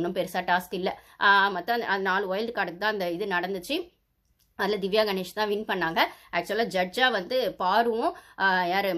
ஒன்றும் பெருசாக டாஸ்க் இல்லை. மற்ற அந்த நாலு ஒயில்டு கார்டுக்கு தான் அந்த இது நடந்துச்சு. அதில் திவ்யா கணேஷ் தான் வின் பண்ணாங்க. ஆக்சுவலாக ஜட்ஜாக வந்து பாருவும். யார்?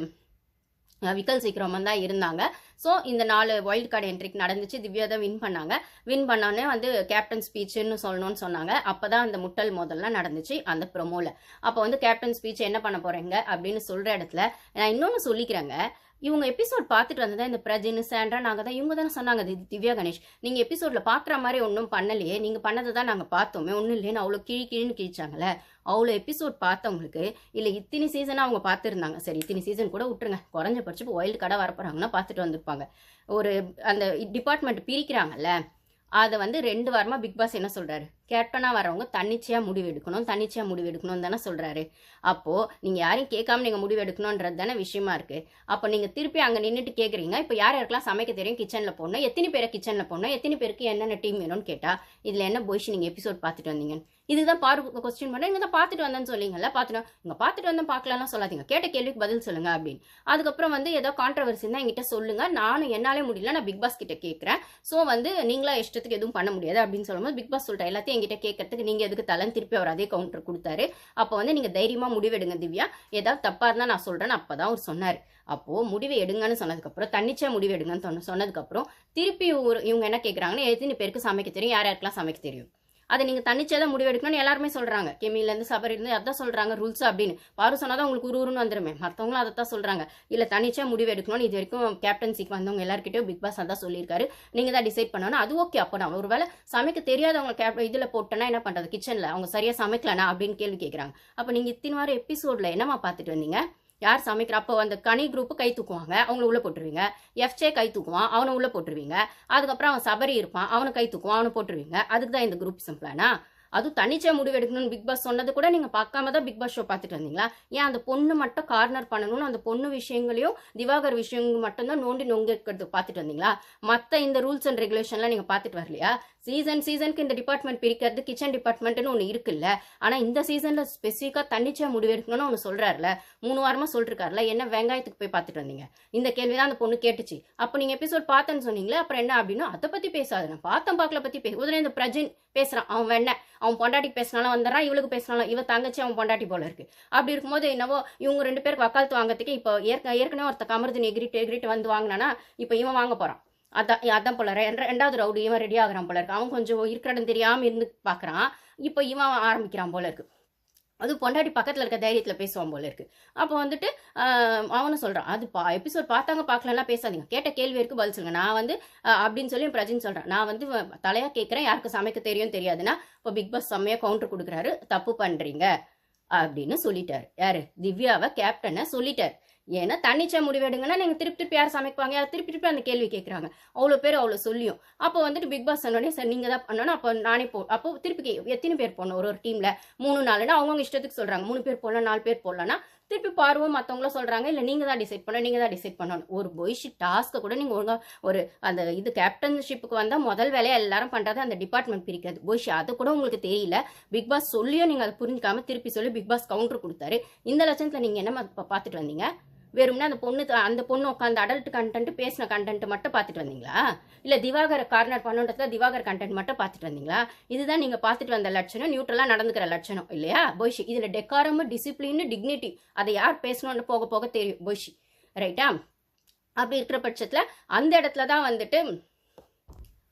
விக்கல் சீக்கிரமாக தான் இருந்தாங்க. ஸோ இந்த நாலு வைல்டு கார்டு என்ட்ரிக்கு நடந்துச்சு. திவ்யா தான் வின் பண்ணாங்க. வின் பண்ணோடனே வந்து கேப்டன் ஸ்பீச்சுன்னு சொல்லணும்னு சொன்னாங்க. அப்போ தான் அந்த முட்டல் மோதல்லாம் நடந்துச்சு அந்த ப்ரொமோவில் அப்போ வந்து கேப்டன் ஸ்பீச் என்ன பண்ண போகிறீங்க அப்படின்னு சொல்கிற இடத்துல நான் இன்னொன்று சொல்லிக்கிறேங்க. இவங்க எபிசோட் பார்த்துட்டு வந்ததா இந்த பிரஜின் சேண்ட்ரா நாங்கள் தான் இவங்க தானே சொன்னாங்க தி- திவ்யா கணேஷ். நீங்கள் எபிசோடில் பார்க்குற மாதிரி ஒன்றும் பண்ணலையே. நீங்கள் பண்ணதை தான் நாங்கள் பார்த்தோமே. ஒன்றும் இல்லைன்னு அவ்வளோ கிழி கிழின்னு கிழிச்சாங்களே அவ்வளோ எபிசோட் பார்த்தவங்களுக்கு இல்லை இத்தனை சீசனாக அவங்க பார்த்துருந்தாங்க. சரி இத்தனை சீசன் கூட விட்டுருங்க. குறைஞ்சபட்சம் இப்போ ஒயில்டு கடை வரப்போகிறாங்கன்னா பார்த்துட்டு வந்திருப்பாங்க. ஒரு அந்த டிபார்ட்மெண்ட் பிரிக்கிறாங்கல்ல அதை வந்து ரெண்டு வாரமாக பிக் பாஸ் என்ன சொல்கிறாரு கேப்டனாக வரவங்க தன்னிச்சையாக முடிவு எடுக்கணும் தன்னிச்சையாக முடிவு எடுக்கணும் தானே சொல்கிறாரு அப்போது நீங்கள் யாரையும் கேட்காம நீங்கள் முடிவு எடுக்கணுன்றது தானே விஷயமா இருக்குது அப்போ நீங்கள் திருப்பி அங்கே நின்றுட்டு கேட்குறீங்க இப்போ யார் யாருக்கெல்லாம் சமைக்க தெரியும்? கிச்சனில் போடணும். எத்தனை பேரை கிச்சனில் போடணும்? எத்தனை பேருக்கு என்னென்ன டீம் வேணும்னு கேட்டால் இதில் என்ன போய்ச்சி நீங்கள் எபிசோட் பார்த்துட்டு வந்தீங்க இதுதான் பாரு கொஸ்டின் பண்ண இங்கே தான் பார்த்துட்டு வந்தேன்னு சொல்லிங்கல்ல பார்த்துட்டு இங்கே பார்த்துட்டு வந்தேன் பார்க்கலாம்னு சொல்லாதீங்க. கேட்ட கேள்விக்கு பதில் சொல்லுங்கள் அப்படின்னு. அதுக்கப்புறம் வந்து ஏதோ கான்ட்ரவர்சி தான் என்கிட்ட சொல்லுங்கள் நானும் என்னாலே முடியல நான் பிக் பாஸ் கிட்ட கேட்குறேன் ஸோ வந்து நீங்களா இஷ்டத்துக்கு எதுவும் பண்ண முடியாது அப்படின்னு சொல்லும்போது பிக் பாஸ் சொல்லிட்டேன் எல்லாத்தையும் என்கிட்ட கேட்கறதுக்கு நீங்கள் எதுக்கு தலன் திருப்பி அவர் அதே கவுண்டர் கொடுத்தாரு. அப்போ வந்து நீங்கள் தைரியமாக முடிவெடுங்க திவ்யா. ஏதாவது தப்பாக இருந்தால் நான் சொல்கிறேன்னு அப்போ தான் அவர் சொன்னார். அப்போது முடிவு எடுங்கன்னு சொன்னதுக்கப்புறம் தன்னிச்சையாக முடிவு எடுங்கன்னு சொன்ன சொன்னதுக்கப்புறம் திருப்பி இவங்க என்ன கேட்குறாங்கன்னு எத்தனை பேருக்கு சமைக்க தெரியும்? யார் யாருக்கெல்லாம் சமைக்க தெரியும்? அதை நீங்கள் தனிச்சே தான் முடிவெடுக்கணும்னு எல்லாருமே சொல்கிறாங்க கெமிலேருந்து சபரிலேருந்து அதான் சொல்கிறாங்க ரூல்ஸ் அப்படின்னு. பாரு சொன்னால் தான் உங்களுக்கு உருன்னு வந்துருமே. மற்றவங்களும் அதை தான் சொல்கிறாங்க இல்லை தனிச்சா முடிவு எடுக்கணும்னு இது வரைக்கும் கேப்டன்சிக்கு வந்தவங்க எல்லாருக்கிட்டையும் பிக் பாஸ் அதான் சொல்லியிருக்காரு. நீங்கள் தான் டிசைட் பண்ணணும். அது ஓகே அப்போ நான் ஒருவேளை சமைக்க தெரியாதவங்க கேப் இதில் போட்டேன்னா என்ன பண்ணுறது கிச்சனில் அவங்க சரியாக சமைக்கலனா? அப்படின்னு கேள்வி கேட்குறாங்க அப்போ நீங்கள் இத்தனை வாரம் எபிசோடில் என்னம்மா பார்த்துட்டு வந்தீங்க? யார் சமைக்கிற அப்போ அந்த கனி குரூப்பு கை தூக்குவாங்க அவங்கள உள்ள போட்டுருவீங்க. எஃப்ஜே கை தூக்குவான் அவனை உள்ள போட்டுருவீங்க. அதுக்கப்புறம் அவன் சபரி இருப்பான் அவனை கை தூக்குவான் அவனை போட்டுருவீங்க. அதுக்கு தான் இந்த குரூப் சிம்பிளானா அதுவும் தனிச்சா முடிவு எடுக்கணும்னு பிக் பாஸ் சொன்னது கூட நீங்கள் பார்க்காம தான் பிக் பாஸ் ஷோ பார்த்துட்டு வந்தீங்களா? ஏன் அந்த பொண்ணு மட்டும் கார்னர் பண்ணணும்னு அந்த பொண்ணு விஷயங்களையும் திவாகர் விஷயங்கள் மட்டும்தான் நோண்டி நொங்க இருக்கிறது பார்த்துட்டு வந்தீங்களா? மற்ற இந்த ரூல்ஸ் அண்ட் ரெகுலேஷன்லாம் நீங்கள் பார்த்துட்டு வரலையா? சீசன் சீசனுக்கு இந்த டிபார்ட்மெண்ட் பிரிக்கிறது கிச்சன் டிபார்ட்மெண்ட்னு ஒன்று இருக்குல்ல. ஆனால் இந்த சீசனில் ஸ்பெசிஃபிக்காக தன்னிச்சையாக முடிவெடுக்கணும்னு ஒன்று சொல்கிறாருல மூணு வாரமாக சொல்லிருக்காருல என்ன வெங்காயத்துக்கு போய் பார்த்துட்டு வந்தீங்க? இந்த கேள்வி தான் அந்த பொண்ணு கேட்டுச்சு. அப்போ நீங்கள் எபிசோட் பார்த்தேன்னு சொன்னீங்களே அப்புறம் என்ன அப்படின்னா அதை பற்றி பேசாது. நான் பார்த்தேன் பார்க்கல பற்றி பே உடனே இந்த பிரஜின் பேசுகிறான் அவன் வெண்ண. அவன் பொண்டாட்டிக்கு பேசினாலும் வந்துடுறான் இவளுக்கு பேசினாலும் இவ தங்கச்சி அவன் பொண்டாட்டி போல இருக்கு. அப்படி இருக்கும்போது என்னவோ இவங்க ரெண்டு பேருக்கு வக்காலத்து வாங்கறதுக்கு இப்போ ஏற்க ஏற்கனவே ஒருத்த கமருதின் எகிரிட்டு எகிரிட்டு வந்து வாங்கினானா இப்போ இவன் வாங்க போகிறான் அதான் அதான் போல. ரெண்டாவது ரவுடி இவன் ரெடி ஆகிறான் போல இருக்கு. அவன் கொஞ்சம் இருக்கிற இடம் இருந்து பார்க்குறான் இப்போ இவன் ஆரம்பிக்கிறான் போல இருக்கு. அது பொண்டாட்டி பக்கத்தில் இருக்க தைரியத்தில் பேசுவான் போல இருக்கு. அப்போ வந்துட்டு அவனும் சொல்கிறான் அது பா எபிசோட் பார்த்தாங்க பார்க்கலன்னா பேசாதீங்க. கேட்ட கேள்வி இருக்கு பதில் சொல்லுங்க. நான் வந்து அப்படின்னு சொல்லி பிரஜின் சொல்கிறேன் நான் வந்து தலையாக கேட்குறேன் யாருக்கு சமைக்க தெரியும் தெரியாதுன்னா இப்போ பிக் பாஸ் செம்மையாக கவுண்டர் கொடுக்குறாரு. தப்பு பண்ணுறீங்க அப்படின்னு சொல்லிட்டார். யாரு? திவ்யாவை கேப்டனை சொல்லிட்டார். ஏன்னா தன்னிச்சை முடிவெடுங்கன்னா நீங்கள் திருப்பி திருப்பி யார் சமைப்பாங்க? யார் திருப்பி திருப்பி அந்த கேள்வி கேட்குறாங்க அவ்வளோ பேர் அவ்வளோ சொல்லியும். அப்போ வந்துட்டு பிக் பாஸ் சொன்னோடனே சார் நீங்கள் தான் பண்ணணும். அப்போ நானே போ அப்போ திருப்பி கே எத்தனை பேர் போடணும்? ஒரு ஒரு டீமில் மூணு நாலுன்னா அவங்கவுங்க இஷ்டத்துக்கு சொல்கிறாங்க மூணு பேர் போடலாம் நாலு பேர் போடலாம்னா திருப்பி பார்வம் மற்றவங்களும் சொல்கிறாங்க இல்லை நீங்கள் தான் டிசைட் பண்ணணும். நீங்கள் தான் டிசைட் பண்ணணும். ஒரு பொய்ஷி டாஸ்க்கை கூட நீங்கள் ஒழுங்காக ஒரு அந்த இது கேப்டன்ஷிப்புக்கு வந்தால் முதல் வேலையை எல்லாரும் பண்ணுறது அந்த டிபார்ட்மெண்ட் பிரிக்கிறது. பொய்ஷி அது கூட உங்களுக்கு தெரியல. பிக் பாஸ் சொல்லியும் நீங்கள் அதை புரிஞ்சுக்காமல் திருப்பி சொல்லி பிக் பாஸ் கவுண்டர் கொடுத்தாரு. இந்த லட்சத்தில் நீங்கள் என்ன பார்த்துட்டு வந்தீங்க? வெறும்னா அந்த பொண்ணு அந்த பொண்ணு உட்காந்து அடல்ட் கண்டென்ட் பேசின கண்டென்ட் மட்டும் பார்த்துட்டு வந்தீங்களா? இல்லை திவாகர் கார்னர் பண்ணுன்றதுல திவாகர் கண்டென்ட் மட்டும் பார்த்துட்டு வந்தீங்களா? இதுதான் நீங்கள் பார்த்துட்டு வந்த லட்சணம் நியூட்ரலாக நடந்துக்கிற லட்சணம் இல்லையா? பொய்ஷி இதில் டெக்காரமு டிசிப்ளின் டிக்னிட்டி அதை யார் பேசணும்னு போக போக தெரியும் பொய்ஷி. ரைட்டா அப்படி இருக்கிற பட்சத்தில் அந்த இடத்துல தான் வந்துட்டு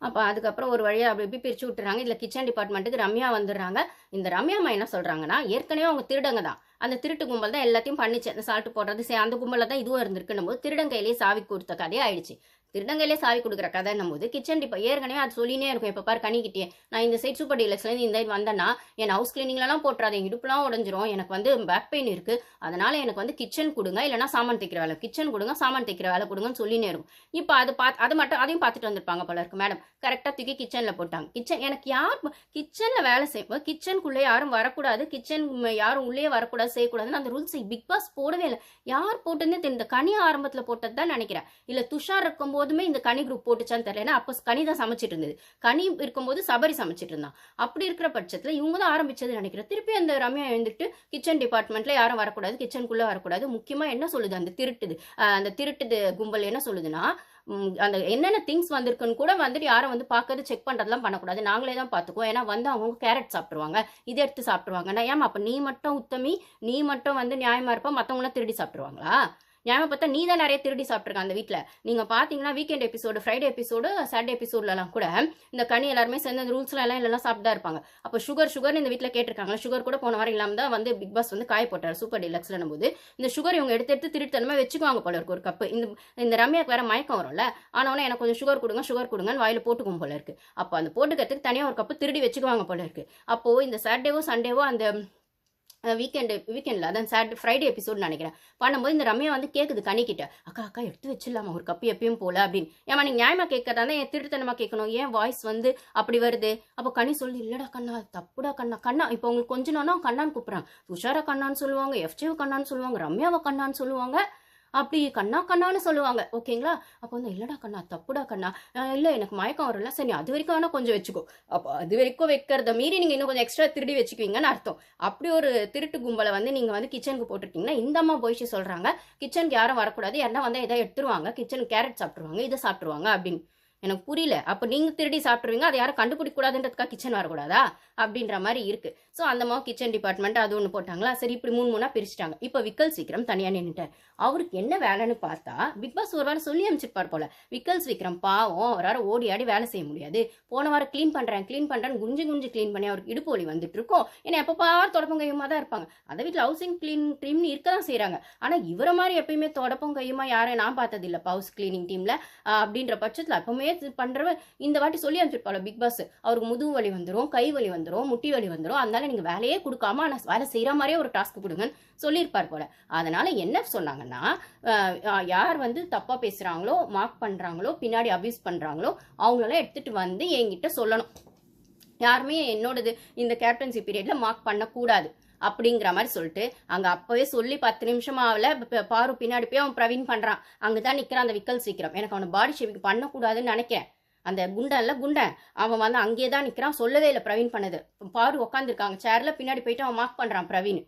அப்போ அதுக்கப்புறம் ஒரு வழியாக அப்படி இப்படி பிரித்து விட்டுறாங்க. இதில் கிச்சன் டிபார்ட்மெண்ட்டுக்கு ரம்யா வந்துடுறாங்க. இந்த ரம்யா அம்மா என்ன சொல்கிறாங்கன்னா ஏற்கனவே அவங்க திருடங்க தான். அந்த திருட்டு கும்பல் தான் எல்லாத்தையும் பண்ணிச்சு. அந்த சால்ட்டு போடுறது சே அந்த கும்பலில் தான் இதுவும் இருந்திருக்குன்னும் போது திருடன் கையிலேயே சாவி கொடுத்த கதையே ஆயிடுச்சு. திருடங்கையிலே சாவி கொடுக்குற கதைன்னும் போது கிச்சன் இப்போ ஏற்கனவே அது சொல்லினே இருக்கும். இப்போ பாரு கணிக்கிட்டே நான் இந்த சைட் சூப்பர் டீலக்ஸ்லேருந்து இந்த இது வந்தேன்னா என் ஹவுஸ் கிளீனிங்லலாம் போட்டுறாது என் இடுப்புலாம் உடஞ்சிரும். எனக்கு வந்து பேக் பெயின் இருக்குது அதனால் எனக்கு வந்து கிச்சன் கொடுங்க இல்லைனா சாமான் தைக்கிற வேலை. கிச்சன் கொடுங்க சாமான் தைக்கிற வேலை கொடுங்கன்னு சொல்லினே இருக்கும். இப்போ அது பார்த்து அது மட்டும் அதையும் பார்த்துட்டு வந்திருப்பாங்க போல இருக்கு மேடம் கரெக்டாக தூக்கி கிச்சனில் போட்டாங்க. கிச்சன் எனக்கு யார் கிச்சனில் வேலை செய்வோம் கிச்சனுக்குள்ளே யாரும் வரக்கூடாது. கிச்சன் யாரும் உள்ளே வரக்கூடாது செய்யக்கூடாதுன்னு அந்த ரூல்ஸ் பிக் பாஸ் போடவே இல்லை. யார் போட்டுன்னு தெரிந்த இந்த கனி ஆரம்பத்தில் போட்டது தான் நினைக்கிறேன். இல்லை துஷார் இருக்கும்போது இருக்கும்போதுமே இந்த கனி குரூப் போட்டுச்சான்னு தெரியல. ஏன்னா அப்போ கனி தான் சமைச்சிட்டு இருந்தது. கனி இருக்கும்போது சபரி சமைச்சிட்டு இருந்தான். அப்படி இருக்கிற பட்சத்தில் இவங்க தான் ஆரம்பிச்சது நினைக்கிறேன். திருப்பி அந்த ரம்யா எழுந்துட்டு கிச்சன் டிபார்ட்மெண்ட்ல யாரும் வரக்கூடாது கிச்சனுக்குள்ளே வரக்கூடாது. முக்கியமாக என்ன சொல்லுது? அந்த திருட்டுது அந்த திருட்டுது கும்பல் என்ன சொல்லுதுன்னா அந்த என்னென்ன திங்ஸ் வந்திருக்குன்னு கூட வந்துட்டு யாரும் வந்து பார்க்கறது செக் பண்ணுறதுலாம் பண்ணக்கூடாது. நாங்களே தான் பார்த்துக்குவோம் ஏன்னா வந்து அவங்க கேரட் சாப்பிடுவாங்க இதை எடுத்து சாப்பிடுவாங்க நான் ஏமா அப்போ நீ மட்டும் உத்தமி நீ மட்டும் வந்து நியாயமாக இருப்ப மற்றவங்களாம் திருடி சாப்பிடுவாங்களா நியாயமா பார்த்தா நீ தான் நிறைய திருடி சாப்பிட்ருக்க அந்த வீட்டில் நீங்கள் பார்த்தீங்கன்னா weekend episode Friday episode Saturday எபிசோட்லலாம் கூட இந்த கனி எல்லாருமே சேர்ந்து அந்த ரூல்ஸ்லாம் எல்லாம் இல்லைலாம் சாப்பிட்டு தான் இருப்பாங்க. அப்போ சுகர் சுகர்னு இந்த வீட்டில் கேட்டிருக்காங்க சுகர் கூட போன வாரம் இல்லாமல் தான் வந்து பிக் பாஸ் வந்து காய போட்டார் சூப்பர் டிலக்ஸ்லனும் போது இந்த சுகர் இவங்க எடுத்து எடுத்து திருட்டுத்தனமா வச்சுக்குவாங்க போல இருக்கு ஒரு கப்பு இந்த இந்த ரம்யாக்கு வேற மயக்கம் வரும்ல ஆனவனே எனக்கு கொஞ்சம் சுகர் கொடுங்க சுகர் கொடுங்கன்னு வாயில் போட்டுக்கும் போல இருக்கு. அப்போ அந்த போட்டுக்கிறதுக்கு தனியாக ஒரு கப்பு திருடி வச்சுக்குவாங்க போல இருக்கு. அப்போது இந்த சாட்டர்டேவோ சண்டேவோ அந்த வீக்கெண்டு வீக்கெண்டில் அதான் சாட்டர் ஃப்ரைடே எபிசோட் நினைக்கிறேன். பண்ணும்போது இந்த ரம்யா வந்து கேட்குது கனிக்கிட்ட அக்கா அக்கா எடுத்து வச்சிடலாமா? ஒரு கப்பு எப்பயும் போல அப்படின்னு. ஏமா நீங்கள் நியாயமாக கேட்கறதா ஏன் என் கேட்கணும் ஏன் வாய்ஸ் வந்து அப்படி வருது? அப்போ கனி சொல்லி இல்லடா கண்ணா தப்புடா கண்ணா. கண்ணா இப்போ உங்களுக்கு கொஞ்ச நானும் கண்ணான்னு கூப்பிட்றாங்க துஷாரா கண்ணான்னு சொல்லுவாங்க எஃப்ஜேவ கண்ணான்னு சொல்லுவாங்க ரம்யாவை கண்ணான்னு சொல்லுவாங்க. அப்படி கண்ணா கண்ணான்னு சொல்லுவாங்க. ஓகேங்களா? அப்போ வந்து இல்லடா கண்ணா தப்புடா கண்ணா. இல்லை எனக்கு மயக்கம் வரல. சரி அது வரைக்கும் வேணா கொஞ்சம் வச்சுக்கோ. அப்போ அது வரைக்கும் வைக்கிறத மீறி நீங்கள் இன்னும் கொஞ்சம் எக்ஸ்ட்ரா திருடி வச்சுக்குவீங்கன்னு அர்த்தம். அப்படி ஒரு திருட்டு கும்பலை வந்து நீங்கள் வந்து கிச்சனுக்கு போட்டுட்டீங்கன்னா இந்த அம்மா போயிச்சு சொல்கிறாங்க கிச்சனுக்கு யாரும் வரக்கூடாது. யாருன்னா வந்து எதை எடுத்துருவாங்க. கிச்சனுக்கு கேரட் சாப்பிட்ருவாங்க இதை சாப்பிட்ருவாங்க அப்படின்னு. எனக்கு புரியல. அப்போ நீங்கள் திருடி சாப்பிட்ருவீங்க அதை யாரும் கண்டுபிடிக்க கூடாதுன்றதுக்காக கிச்சன் வரக்கூடாதா? அப்படின்ற மாதிரி இருக்கு. ஸோ அந்த மாதிரி கிச்சன் டிபார்ட்மெண்ட் அது ஒன்று போட்டாங்களா? சரி இப்படி மூணு மூணாக பிரிச்சுட்டாங்க. இப்போ விக்கல் சீக்கிரம் தனியாக நின்றுட்டார் அவருக்கு என்ன வேலைன்னு பார்த்தா பிக் பாஸ் ஒரு வாரம் சொல்லி அனுப்பிச்சிருப்பார் போல. விக்கல்ஸ் விக்ரம் பாவம் அவரால் ஓடி ஆடி வேலை செய்ய முடியாது. போன வாரம் க்ளீன் பண்ணுறேன் க்ளீன் பண்ணுறேன் குஞ்சு குஞ்சு க்ளீன் பண்ணி அவருக்கு இடுப்பு வலி வந்துட்டு இருக்கும். ஏன்னா எப்போ பார் தொடப்பம் கையுமா தான் இருப்பாங்க. அந்த வீட்டில் ஹவுசிங் க்ளீன் டீம்னு இருக்க தான் செய்கிறாங்க ஆனால் இவரை மாதிரி எப்பயுமே தொடப்பம் கையுமா யாரையும் நான் பார்த்ததில்லை பவுஸ் ஹவுஸ் க்ளீனிங் டீமில் அப்படின்ற பட்சத்தில் எப்பவுமே இது பண்றவ இந்த வாட்டி சொல்லி அனுப்பிச்சிருப்பாள் பிக் பாஸ் அவருக்கு முதுகு வலி வந்துடும் கை வலி வந்துடும் முட்டி வலி வந்துடும் அதனால நீங்கள் வேலையே கொடுக்காம ஆனால் வேலை செய்கிற மாதிரியே ஒரு டாஸ்க் கொடுங்கன்னு சொல்லியிருப்பார் போல. அதனால என்ன சொன்னாங்கன்னா யார் வந்து தப்பாக பேசுகிறாங்களோ மார்க் பண்ணுறாங்களோ பின்னாடி அபியூஸ் பண்ணுறாங்களோ அவங்களெல்லாம் எடுத்துட்டு வந்து என்கிட்ட சொல்லணும். யாருமே என்னோடது இந்த கேப்டன்சி பீரியடில் மார்க் பண்ணக்கூடாது. அப்படிங்கிற மாதிரி சொல்லிட்டு அங்கே அப்போவே சொல்லி பத்து நிமிஷம் ஆகல. பாரு பின்னாடி போய் அவன் பிரவீன் பண்ணுறான் அங்கே தான் நிற்கிறான் அந்த விக்கல் சீக்கிரம். எனக்கு அவனை பாடி ஷேவிங் பண்ணக்கூடாதுன்னு நினைக்கிறேன் அந்த குண்டன்ல குண்டன். அவன் வந்து அங்கேயே தான் நிற்கிறான் சொல்லவே இல்லை பிரவீன் பண்ணது. பாரு உட்காந்துருக்காங்க சேரில் பின்னாடி போயிட்டு அவன் மார்க் பண்ணுறான் பிரவீன்.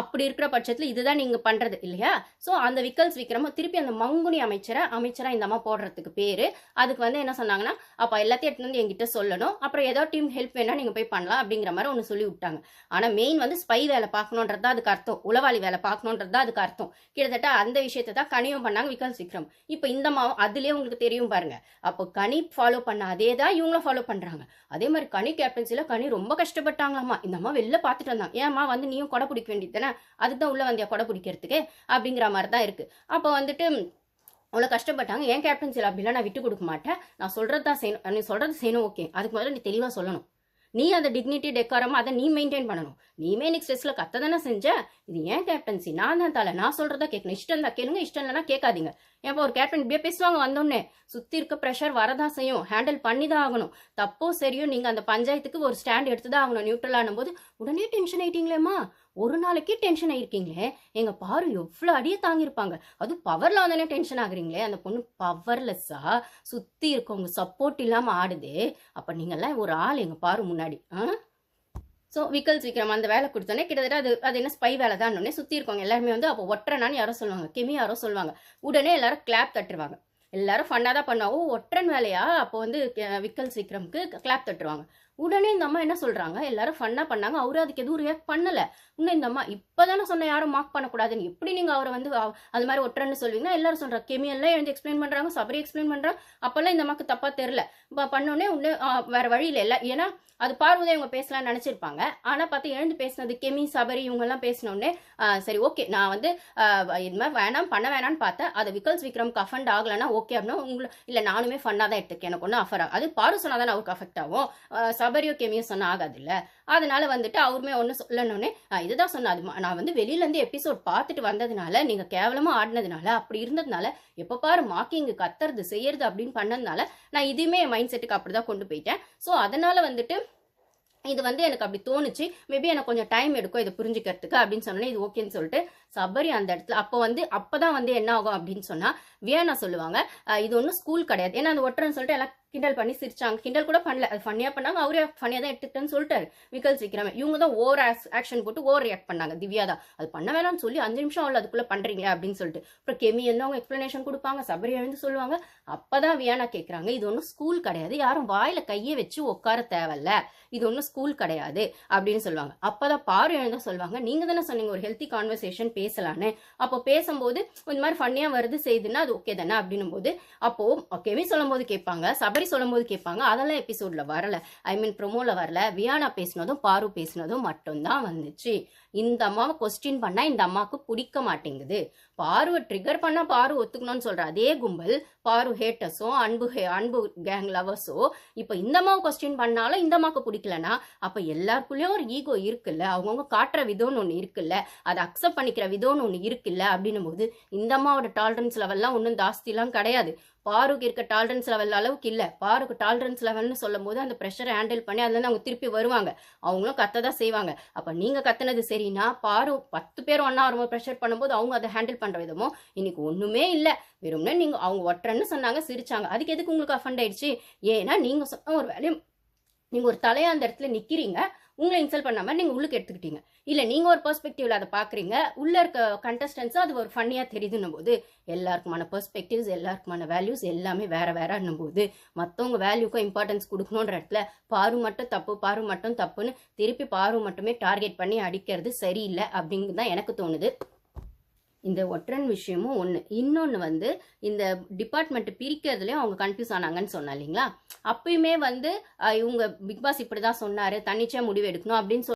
அப்படி இருக்கிற பட்சத்தில் இதுதான் நீங்கள் பண்ணுறது இல்லையா? ஸோ அந்த விக்கல்ஸ் விக்ரம திருப்பி அந்த மங்குனி அமைச்சரை அமைச்சராக இந்த அம்மா போடுறதுக்கு பேர். அதுக்கு வந்து என்ன சொன்னாங்கன்னா அப்போ எல்லாத்தையும் எடுத்து வந்து என்கிட்ட சொல்லணும். அப்புறம் ஏதோ டீம் ஹெல்ப் வேணால் நீங்கள் போய் பண்ணலாம் அப்படிங்கிற மாதிரி ஒன்று சொல்லி விட்டாங்க. ஆனால் மெயின் வந்து ஸ்பை வேலை பார்க்கணுன்றது தான் அதுக்கு அர்த்தம். உளவாளி வேலை பார்க்கணுன்றது தான் அதுக்கு அர்த்தம். கிட்டத்தட்ட அந்த விஷயத்தை தான் கனியும் பண்ணாங்க விக்கல்ஸ் விக்ரம். இப்போ இந்த மாவும் அதுலேயே உங்களுக்கு தெரியும் பாருங்க. அப்போ கனி ஃபாலோ பண்ண அதே தான் இவங்களும் ஃபாலோ பண்ணுறாங்க அதே மாதிரி கனி கேப்டன்சியில் கனி ரொம்ப கஷ்டப்பட்டாங்களாம்மா இந்த அம்மா வெளில பார்த்துட்டு வந்தாங்க. ஏம்மா வந்து நீயும் கொடை பிடிக்க வேண்டியது தானே அதுக்கு தான் வந்தியா கொடை பிடிக்கிறதுக்கு அப்படிங்கிற மாதிரி தான் இருக்குது அப்போ வந்துட்டு அவ்வளோ கஷ்டப்பட்டாங்க. என் கேப்டன்சியில் அப்படிலாம் நான் விட்டு கொடுக்க மாட்டேன். நான் சொல்கிறது தான் செய்யணும் நீ சொல்கிறது செய்யணும் ஓகே அதுக்கு முதல்ல நீ தெளிவாக சொல்லணும். நீ அந்த டிக்னிட்டி டெக்காரமாக அதை நீ மெயின்டைன் பண்ணணும். நீமே இன்னைக்கு ஸ்ட்ரெஸ்ஸில் கத்த தானே செஞ்ச? இது ஏன் கேப்டன்சி நான் தான் தலை. நான் சொல்கிறதா கேட்கணும். இஷ்டம் தான். கேளுங்க. இஷ்டம் இல்லைனா கேட்காதீங்க. ஏப்போ ஒரு கேப்டன் இப்படியே பேசுவாங்க வந்தோடனே. சுற்றி இருக்க ப்ரெஷர் வரதான் செய்யும். ஹேண்டில் பண்ணி தான் ஆகணும். தப்போ சரியோ நீங்கள் அந்த பஞ்சாயத்துக்கு ஒரு ஸ்டாண்ட் எடுத்து தான் ஆகணும் நியூட்ரலான போது உடனே டென்ஷன் ஆயிட்டீங்களேம்மா. ஒரு நாளைக்கே டென்ஷன் ஆயிருக்கீங்களே. எங்கள் பாரு எவ்வளோ அடியே தாங்கியிருப்பாங்க. அது பவரில் வந்தோடனே டென்ஷன் ஆகுறீங்களே. அந்த பொண்ணு பவர்லெஸ்ஸாக சுற்றி இருக்கவங்க சப்போர்ட் இல்லாமல் ஆடுது. அப்போ நீங்கள்லாம் ஒரு ஆள் எங்கள் பாரு முன்னாடி ஆ? ஸோ விக்கல்ஸ் விக்ரம் அந்த வேலை கொடுத்தோன்னே கிட்டத்தட்ட அது அது என்ன ஸ்பை வேலை தான் உடனே சுற்றி இருக்கவங்க எல்லாருமே வந்து அப்போ ஒற்றனான்னு யாரோ சொல்லுவாங்க கெமி யாரோ சொல்லுவாங்க. உடனே எல்லாரும் கிளாப் தட்டுருவாங்க. எல்லாரும் ஃபன்னாக தான் பண்ணாவோ ஒற்றன் வேலையா? அப்போ வந்து கெ- விக்கல்ஸ் விக்ரம்க்கு கிளாப் தட்டுருவாங்க. உடனே இந்த அம்மா என்ன சொல்கிறாங்க எல்லாரும் ஃபன்னாக பண்ணாங்க. அவரு அதுக்கு எதுவும் ரியாக்ட் பண்ணலை. இன்னும் இந்த அம்மா இப்பதானே சொன்ன யாரும் மார்க் பண்ணக்கூடாதுன்னு எப்படி நீங்கள் அவரை வந்து அது மாதிரி ஒட்டுறன்னு சொல்லுவீங்கன்னா எல்லாரும் சொல்கிறாங்க கெமியெல்லாம் எழுந்து எக்ஸ்பிளைன் பண்ணுறாங்க சபரி எக்ஸ்பிளைன் பண்ணுறாங்க அப்போல்லாம் இந்த அம்மாக்கு தப்பாக தெரில இப்போ பண்ணோடனே ஒன்று வேறு வழியில் இல்லை ஏன்னா அது பார்வதை இவங்க பேசலாம்னு நினைச்சிருப்பாங்க. ஆனா பார்த்து எழுந்து பேசினது கெமி சபரி இவங்கெல்லாம் பேசினோடனே சரி ஓகே. நான் வந்து இது மாதிரி வேணாம் பண்ண வேணாம்னு பார்த்தேன். அது விக்கல்ஸ் விக்ரம் கஃபண்ட் ஆகலைன்னா ஓகே அப்படின்னா உங்களை இல்லை நானுமே ஃபன்னாக தான் எடுத்துக்கேன் எனக்கு ஒன்றும் அஃபர் ஆகும் அது பாரு சொன்னால் தானே அவருக்கு அஃபெக்ட் ஆகும். சபரியோ கெமியோ சொன்னால் ஆகாது இல்லை அதனால வந்துட்டு அவருமே ஒன்று சொல்லணுன்னே இதுதான் சொன்னா அது நான் வந்து வெளியிலேருந்து எபிசோட் பார்த்துட்டு வந்ததுனால நீங்கள் கேவலமாக ஆடினதுனால அப்படி இருந்ததுனால எப்போ பாரு மாக்கிங் கத்துறது செய்யறது அப்படின்னு பண்ணதுனால நான் இதுவுமே என் மைண்ட் செட்டுக்கு அப்படி தான் கொண்டு போயிட்டேன். ஸோ அதனால் வந்துட்டு இது வந்து எனக்கு அப்படி தோணுச்சு. மேபி எனக்கு கொஞ்சம் டைம் எடுக்கும் இதை புரிஞ்சுக்கிறதுக்கு அப்படின்னு சொன்னேன் இது ஓகேன்னு சொல்லிட்டு சபரி அந்த இடத்துல அப்போ வந்து அப்போ தான் வந்து என்ன ஆகும்? அப்படின்னு சொன்னால் வியானா சொல்லுவாங்க. இது ஒன்றும் ஸ்கூல் கிடையாது. ஏன்னா அந்த ஒட்டுறன்னு சொல்லிட்டு எல்லாம் கிண்டல் பண்ணி சிரிச்சாங்க. கிண்டல் கூட பண்ணல. அது ஃபன்னியா பண்ணாங்க அவரே ஃபன்னியா தான் எடுத்துக்கிட்டேன்னு சொல்லிட்டாரு. விக்கல் சீக்கிரமே. இவங்க தான் ஓவர் ஆக்ஷன் போட்டு ஓவர் ரியாக்ட் பண்ணாங்க. திவ்யா தான். அது பண்ண வேணாம்னு சொல்லி அஞ்சு நிமிஷம் அவள் அதுக்குள்ள பண்றீங்க அப்படின்னு சொல்லிட்டு. அப்புறம் கெமி வந்து அவங்க எக்ஸ்பிளனேஷன் கொடுப்பாங்க? சபரி எழுந்து சொல்லுவாங்க. அப்பதான் வியானா கேட்குறாங்க இது ஒன்றும் ஸ்கூல் கிடையாது. யாரும் வாயில கையை வச்சு உட்கார தேவையில்ல. இது ஒன்றும் ஸ்கூல் கிடையாது அப்படின்னு சொல்லுவாங்க. அப்பதான் பாரு எழுந்த சொல்லுவாங்க. நீங்க தானே சொன்னீங்க ஒரு ஹெல்த்தி கான்வர்சேஷன் பேசலான்னு. அப்போ பேசும்போது இந்த மாதிரி ஃபன்னியா வருது செய்யுதுன்னா அது ஓகே தானே அப்படின்னும் போது அப்போ கெமி சொல்லும் போது கேட்பாங்க. சபரி மாதிரி சொல்லும்போது கேட்பாங்க. அதெல்லாம் எபிசோடில் வரல. ஐ மீன் ப்ரொமோவில் வரல. வியானா பேசினதும் பாரு பேசினதும் மட்டும்தான் வந்துச்சு. இந்த அம்மாவை கொஸ்டின் பண்ணால் இந்த அம்மாவுக்கு பிடிக்க மாட்டேங்குது. பாருவை ட்ரிகர் பண்ணால் பாரு ஒத்துக்கணும்னு சொல்கிற அதே கும்பல் பாரு ஹேட்டர்ஸோ அன்பு ஹே அன்பு கேங் லவர்ஸோ இப்போ இந்த அம்மாவை கொஸ்டின் பண்ணாலும் இந்த அம்மாவுக்கு பிடிக்கலனா அப்போ எல்லாருக்குள்ளேயும் ஒரு ஈகோ இருக்குல்ல. அவங்கவுங்க காட்டுற விதம்னு ஒன்று இருக்குல்ல. அதை அக்செப்ட் பண்ணிக்கிற விதம்னு ஒன்று இருக்குல்ல. அப்படின்னும் போது இந்த அம்மாவோட டாலரன்ஸ் லெவல்லாம் ஒன்றும் ஜாஸ்திலாம் கிடையாது. பாருக்கு இருக்க டாலரன்ஸ் லெவல் அளவுக்கு இல்லை. பாருக்கு டாலரன்ஸ் லெவல்னு சொல்லும் போது அந்த ப்ரெஷரை ஹேண்டில் பண்ணி அதுலேருந்து அவங்க திருப்பி வருவாங்க. அவங்களும் கத்த தான் செய்வாங்க. அப்போ நீங்கள் கத்துனது சரினா பாரு பத்து பேர் ஒன்றா வரும்போது ப்ரெஷர் பண்ணும்போது அவங்க அதை ஹேண்டில் பண்ணுற விதமோ இன்னைக்கு ஒன்றுமே இல்லை. வெறும்னா நீங்கள் அவங்க ஒட்டுறன்னு சொன்னாங்க சிரிச்சாங்க. அதுக்கு எதுக்கு உங்களுக்கு அஃபண்ட் ஆயிடுச்சு? ஏன்னா நீங்கள் சொன்ன ஒரு வேலையும் நீங்கள் ஒரு தலையாக அந்த இடத்துல நிற்கிறீங்க உங்களை இன்சல்ட் பண்ணாமல் நீங்கள் உள்ளுக்கு எடுத்துக்கிட்டீங்க. இல்லை நீங்கள் ஒரு பெர்ஸ்பெக்டிவில் அதை பார்க்குறீங்க உள்ளே இருக்க கண்டஸ்டன்ஸ் அது ஒரு ஃபன்னியாக தெரியுதுன்னும் போது எல்லாருக்குமான பெர்ஸ்பெக்டிவ்ஸ் எல்லாருக்குமான வேல்யூஸ் எல்லாமே வேற வேறன்னும் போது மற்றவங்க வேல்யூக்கும் இம்பார்ட்டன்ஸ் கொடுக்கணுன்ற இடத்துல பாரு மட்டும் தப்பு பாரு மட்டும் தப்புன்னு திருப்பி பாரு மட்டுமே டார்கெட் பண்ணி அடிக்கிறது சரியில்லை அப்படிங்கிறது தான் எனக்கு தோணுது. இந்த ஒற்றன் விஷயமும் ஒன்று இன்னொன்று வந்து இந்த டிபார்ட்மெண்ட் பிரிக்கிறதுலேயும் அவங்க கன்ஃபியூஸ் ஆனாங்கன்னு சொன்னா இல்லைங்களா? அப்பயுமே வந்து இவங்க பிக் பாஸ் இப்படி தான் சொன்னார் தன்னிச்சையாக முடிவு எடுக்கணும் அப்படின்னு சொல்லி